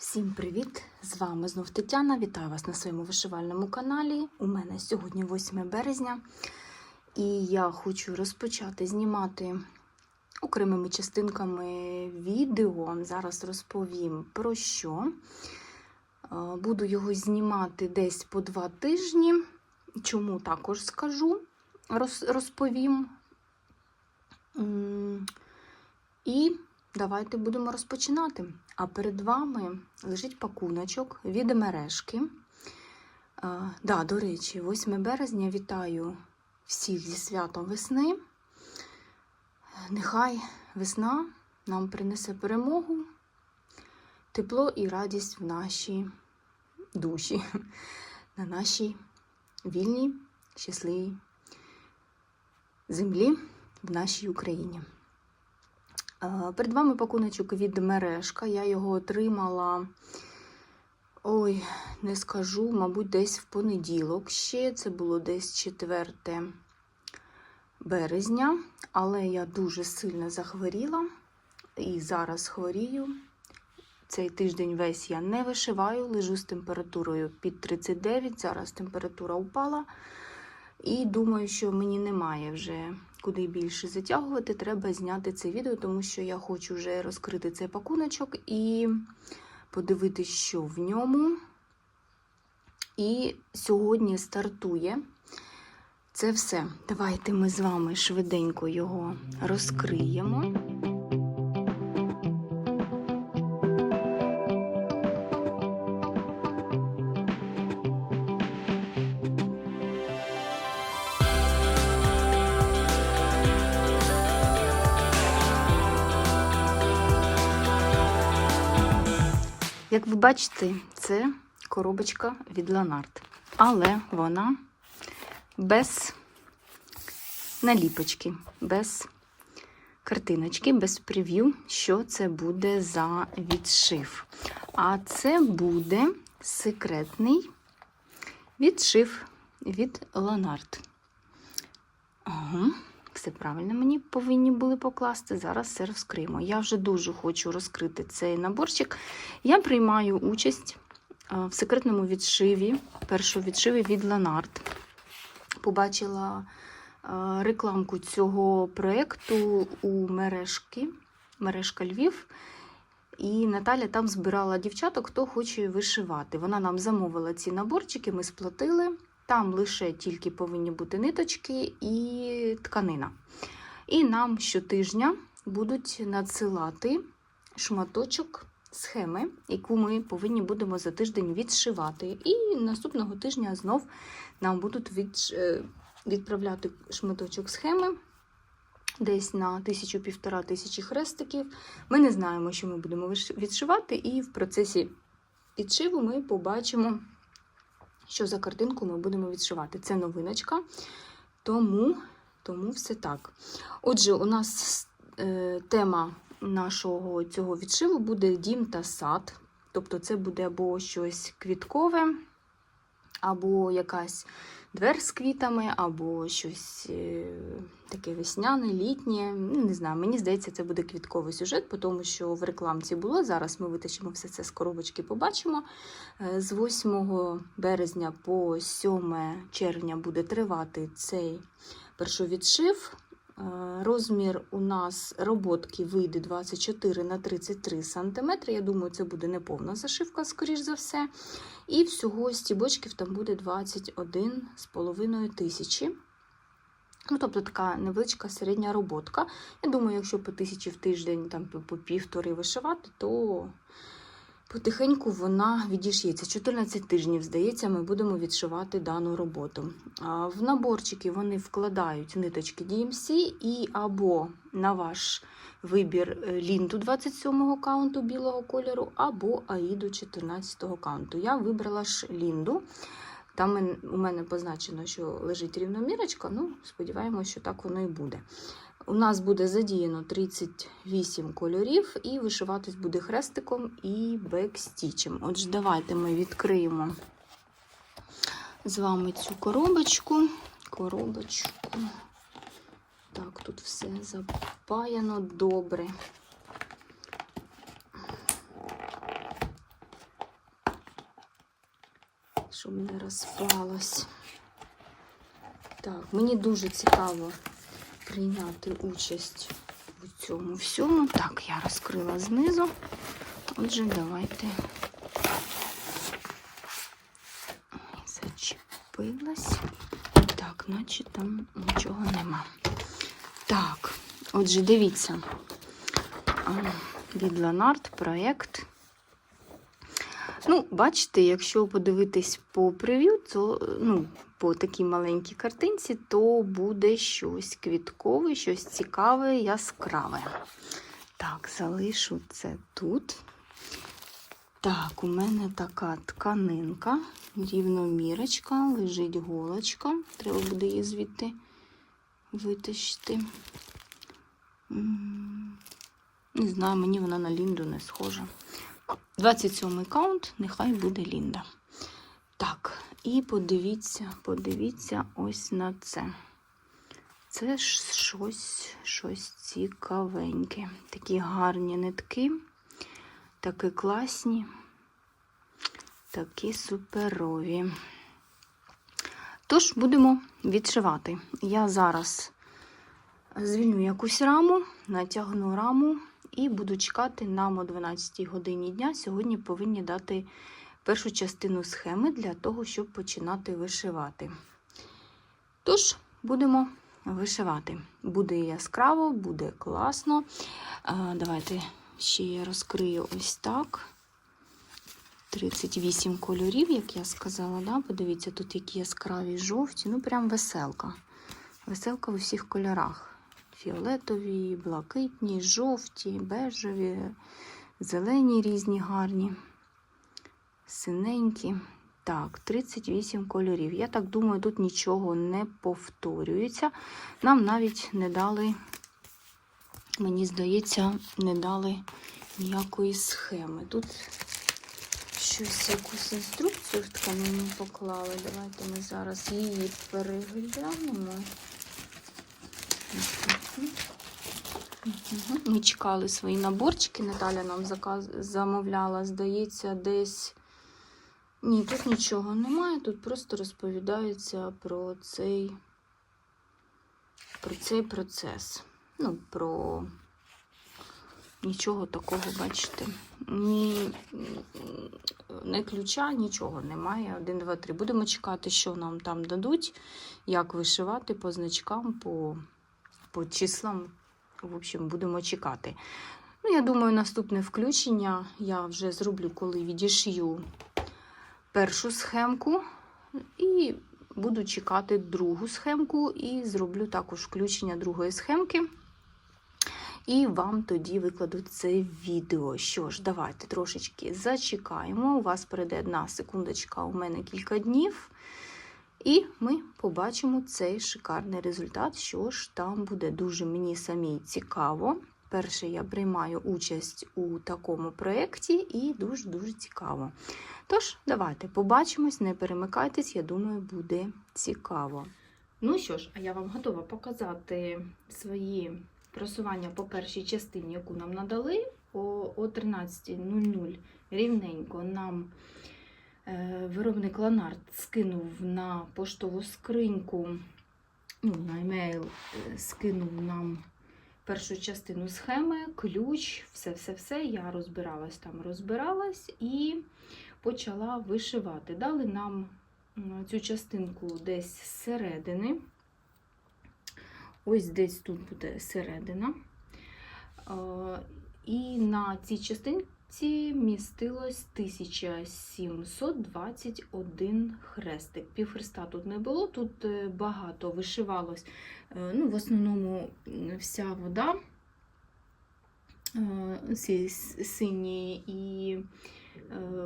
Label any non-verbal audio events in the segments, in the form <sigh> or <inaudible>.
Всім привіт! З вами знов Тетяна. Вітаю вас на своєму вишивальному каналі. У мене сьогодні 8 березня, і я хочу розпочати знімати окремими частинками відео. Зараз розповім про що. Е, Буду його знімати десь по два тижні. Чому також скажу, розповім. І Давайте будемо розпочинати. А перед вами лежить пакуночок від мережки. А, да, до речі, 8 березня вітаю всіх зі святом весни. Нехай весна нам принесе перемогу, тепло і радість в наші душі, <laughs> на нашій вільній, щасливій землі в нашій Україні. Е, Перед вами пакуночок від мережка. Я його отримала. Ой, не скажу, мабуть, десь в понеділок ще. Це було десь 4 березня, але я дуже сильно захворіла і зараз хворію. Цей тиждень весь я не вишиваю, лежу з температурою під 39. Зараз температура упала. І думаю, що мені немає вже куди більше затягувати. Треба зняти це відео, тому що я хочу вже розкрити цей пакуночок і подивитися, що в ньому. І сьогодні стартує це все. Давайте ми з вами швиденько його розкриємо. Як ви бачите, це коробочка від Ланарт. Але вона без наліпочки, без картиночки, без прев'ю, що це буде за відшив. А це буде секретний відшив від Ланарт. Ага. Все правильно мені повинні були покласти. Зараз все розкриємо. Я вже дуже хочу розкрити цей наборчик. Я приймаю участь в секретному відшиві, першому відшиві від Ланарт. Побачила рекламку цього проєкту у мережки, мережка Львів. І Наталя там збирала дівчаток, хто хоче вишивати. Вона нам замовила ці наборчики, ми сплатили. Там лише тільки повинні бути ниточки і тканина. І нам щотижня будуть надсилати шматочок схеми, яку ми повинні будемо за тиждень відшивати. І наступного тижня знов нам будуть е, відправляти шматочок схеми. Десь на тисячу-півтора тисячі хрестиків. Ми не знаємо, що ми будемо відшивати, і в процесі підшиву ми побачимо, що за картинку ми будемо відшивати. Це новиночка, тому, тому все так. Отже, у нас е, тема нашого цього відшиву буде дім та сад. Тобто, це буде або щось квіткове, або якась двер з квітами, або щось е, таке весняне, літнє. Ну, Не знаю, мені здається, це буде квітковий сюжет, тому що в рекламці було. Зараз ми витащимо все це з коробочки, побачимо. Е, З 8 березня по 7 червня буде тривати цей першовідшив. Е, Розмір у нас роботки вийде 24 на 33 см. Я думаю, це буде неповна зашивка, скоріш за все. І всього стібочків там буде 21,5 тисячі. Ну, тобто така невеличка середня роботка. Я думаю, якщо по тисячі в тиждень, там по- півтори вишивати, то потихеньку вона відіш'ється. 14 тижнів, здається, ми будемо відшивати дану роботу. В наборчики вони вкладають ниточки DMC і або на ваш вибір е, лінту 27-го каунту білого кольору, або аїду 14-го каунту. Я вибрала ж лінду. Там у мене позначено, що лежить рівномірочка. Ну, сподіваємося, що так воно і буде. У нас буде задіяно 38 кольорів, і вишиватись буде хрестиком і бекстічем. Отже, давайте ми відкриємо з вами цю коробочку. Коробочку. Так, тут все запаяно добре. Щоб не розпалось. Так, мені дуже цікаво прийняти участь у цьому всьому. Так, я розкрила знизу. Отже, давайте зачепилась. Так, наче там нічого нема. Так, отже, дивіться. Від Ланарт проєкт. Ну, бачите, якщо подивитись по прев'ю, то ну, по такій маленькій картинці, то буде щось квіткове, щось цікаве, яскраве. Так, залишу це тут. Так, у мене така тканинка, рівномірочка, лежить голочка. Треба буде її звідти витащити. Не знаю, мені вона на Лінду не схожа. 27 каунт, нехай буде Лінда. Так, і подивіться, подивіться ось на це. Це ж щось, щось цікавеньке. Такі гарні нитки, такі класні, такі суперові. Тож будемо відшивати. Я зараз звільню якусь раму, натягну раму і буду чекати нам о 12 годині дня. Сьогодні повинні дати першу частину схеми для того, щоб починати вишивати. Тож, будемо вишивати. Буде яскраво, буде класно. Давайте ще я розкрию ось так. 38 кольорів, як я сказала. Да? Подивіться, тут які яскраві жовті. Ну, прям веселка. Веселка в усіх кольорах. Фіолетові, блакитні, жовті, бежеві, зелені різні гарні, синенькі. Так, 38 кольорів. Я так думаю, тут нічого не повторюється. Нам навіть не дали, мені здається, не дали ніякої схеми. Тут щось, якусь інструкцію в тканину поклали. Давайте ми зараз її переглянемо. Ми чекали свої наборчики. Наталя нам заказ... замовляла, здається, десь. Ні, тут нічого немає, тут просто розповідається про цей, про цей процес. Ну, про нічого такого, бачите. Ні, не ключа, нічого немає. Один, два, три. Будемо чекати, що нам там дадуть, як вишивати по значкам, по, по числам. В общем, будемо чекати. Ну, я думаю, наступне включення я вже зроблю, коли відішью першу схемку. І буду чекати другу схемку, і зроблю також включення другої схемки. І вам тоді викладу це відео. Що ж, давайте трошечки зачекаємо. У вас перейде одна секундочка, у мене кілька днів. І ми побачимо цей шикарний результат, що ж там буде дуже мені самій цікаво. Перше, я приймаю участь у такому проєкті і дуже-дуже цікаво. Тож, давайте побачимось, не перемикайтесь, я думаю, буде цікаво. Ну що ж, а я вам готова показати свої просування по першій частині, яку нам надали. О, о 13.00 рівненько нам виробник Ланарт скинув на поштову скриньку, ну, на емейл е, скинув нам першу частину схеми, ключ, все-все-все. Я розбиралась там, розбиралась і почала вишивати. Дали нам цю частинку десь зсередини. Ось десь тут буде середина. Е, І на цій частинці містилось 1721 хрестик. Півхреста тут не було, тут е, багато вишивалось. Е, Ну, в основному вся вода, е, сині і е,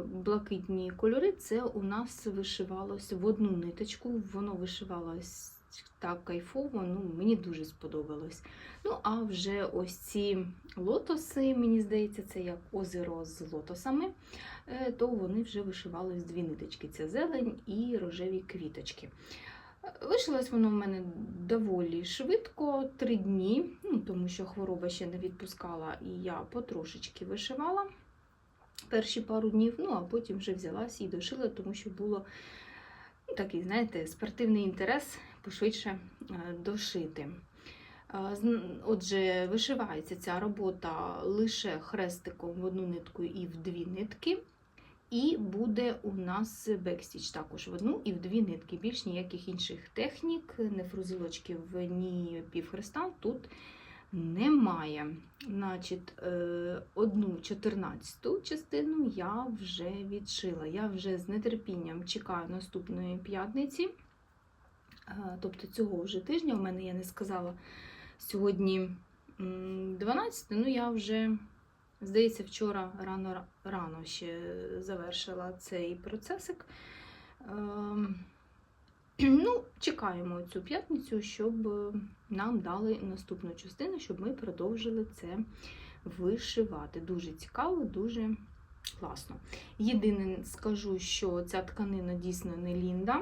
блакитні кольори, це у нас вишивалось в одну ниточку, воно вишивалось так кайфово, ну, мені дуже сподобалось. Ну, а вже ось ці лотоси, мені здається, це як озеро з лотосами, е, то вони вже вишивались дві ниточки: це зелень і рожеві квіточки. Вишилось воно в мене доволі швидко, три дні, ну, тому що хвороба ще не відпускала, і я потрошечки вишивала. перші пару днів, ну а потім вже взялась і дошила, тому що було ну, такий, знаєте, спортивний інтерес пошвидше е, дошити. Е, Отже, вишивається ця робота лише хрестиком в одну нитку і в дві нитки. І буде у нас бекстіч також в одну і в дві нитки. Більш ніяких інших технік, не фрузилочків, ні півхреста тут немає. Значить, е, одну чотирнадцяту частину я вже відшила. Я вже з нетерпінням чекаю наступної п'ятниці. Тобто цього вже тижня у мене я не сказала сьогодні 12, ну я вже, здається, вчора рано рано ще завершила цей процесик. Ем, <clears throat> Ну, чекаємо цю п'ятницю, щоб нам дали наступну частину, щоб ми продовжили це вишивати. Дуже цікаво, дуже класно. Єдине скажу, що ця тканина дійсно не лінда.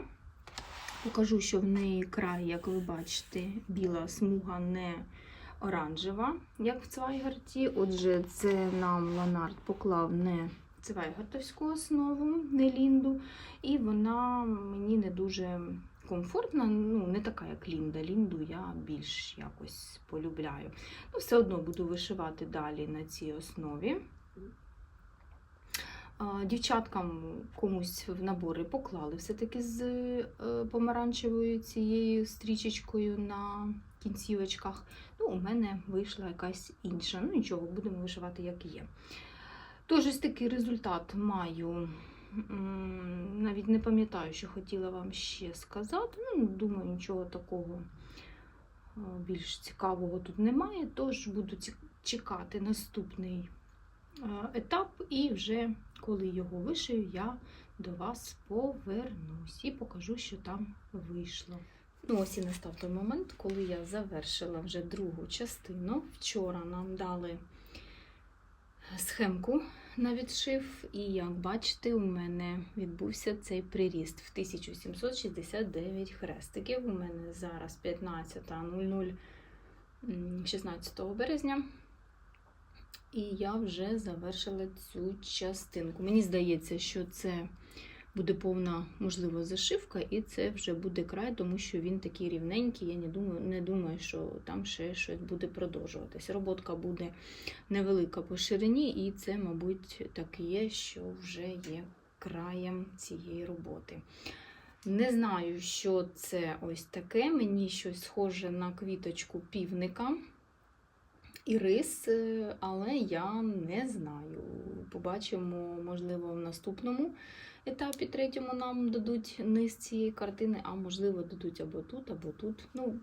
Покажу, що в неї край, як ви бачите, біла смуга не оранжева, як в цвайгарті. Отже, це нам Ланард поклав не цвайгартовську основу, не лінду, і вона мені не дуже комфортна, ну, не така, як Лінда. Лінду я більш якось полюбляю. Ну, все одно буду вишивати далі на цій основі. Дівчаткам комусь в набори поклали все-таки з е, помаранчевою цією стрічечкою на кінцівочках. Ну, у мене вийшла якась інша. Ну нічого, будемо вишивати, як є. Тож ось такий результат маю. Навіть не пам'ятаю, що хотіла вам ще сказати. Ну, думаю, нічого такого е, більш цікавого тут немає. Тож буду чекати наступний е, етап, і вже коли його вишию, я до вас повернусь і покажу, що там вийшло. Ну, ось і настав той момент, коли я завершила вже другу частину. Вчора нам дали схемку на відшив, і як бачите, у мене відбувся цей приріст в 1769 хрестиків. У мене зараз 15.00 16 березня. І я вже завершила цю частинку. Мені здається, що це буде повна, можливо, зашивка, і це вже буде край, тому що він такий рівненький. Я не думаю, не думаю, що там ще щось буде продовжуватись. Роботка буде невелика по ширині, і це, мабуть, так є, що вже є краєм цієї роботи. Не знаю, що це ось таке. Мені щось схоже на квіточку півника і рис, е, але я не знаю. Побачимо, можливо, в наступному етапі, третьому, нам дадуть низ цієї картини, а можливо, дадуть або тут, або тут. Ну,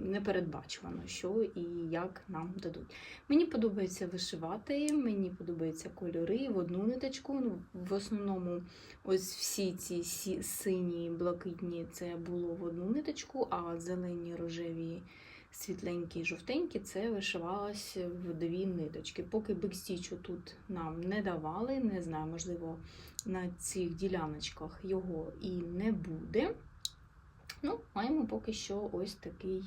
не передбачувано, що і як нам дадуть. Мені подобається вишивати, мені подобаються кольори в одну ниточку. Ну, в основному, ось всі ці сині, блакитні це було в одну ниточку, а зелені, рожеві світленькі і жовтенькі, це вишивалось в дві ниточки. Поки бекстічу тут нам не давали, не знаю, можливо, на цих діляночках його і не буде. Ну, маємо поки що ось такий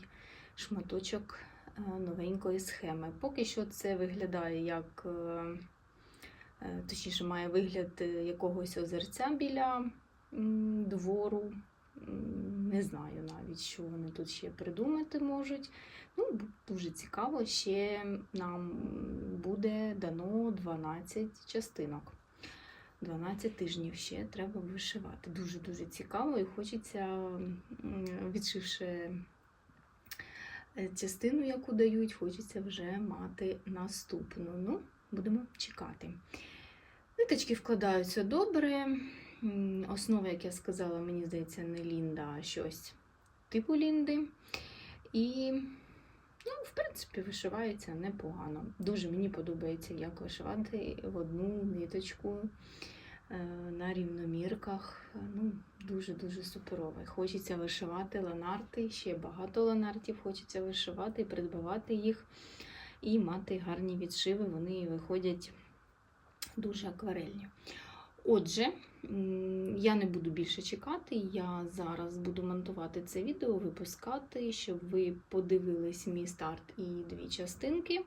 шматочок е, новенької схеми. Поки що це виглядає як, е, е, точніше, має вигляд якогось озерця біля двору. Не знаю навіть, що вони тут ще придумати можуть. Ну, дуже цікаво, ще нам буде дано 12 частинок. 12 тижнів ще треба вишивати. Дуже-дуже цікаво і хочеться, відшивши е, частину, яку дають, хочеться вже мати наступну. Ну, будемо чекати. Ниточки вкладаються добре. Основа, як я сказала, мені здається, не лінда, а щось типу лінди. І, ну, в принципі, вишивається непогано. Дуже мені подобається, як вишивати в одну ниточку е, на рівномірках. Ну, дуже-дуже суперове. Хочеться вишивати ланарти, ще багато ланартів хочеться вишивати, придбавати їх і мати гарні відшиви. Вони виходять дуже акварельні. Отже, я не буду більше чекати. Я зараз буду монтувати це відео, випускати, щоб ви подивились мій старт і дві частинки.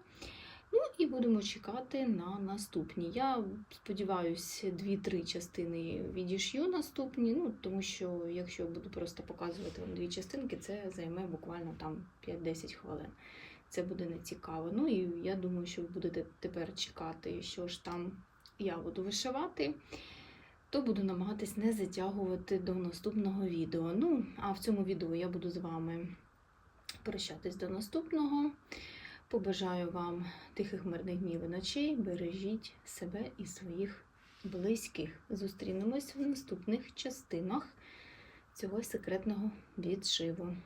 Ну і будемо чекати на наступні. Я сподіваюся, 2-3 частини відішью наступні. Ну, тому що якщо я буду просто показувати вам дві частинки, це займе буквально там 5-10 хвилин. Це буде не цікаво. Ну і я думаю, що ви будете тепер чекати, що ж там я буду вишивати. То буду намагатись не затягувати до наступного відео. Ну, а в цьому відео я буду з вами прощатись до наступного. Побажаю вам тихих мирних днів і ночей. Бережіть себе і своїх близьких. Зустрінемось в наступних частинах цього секретного відшиву.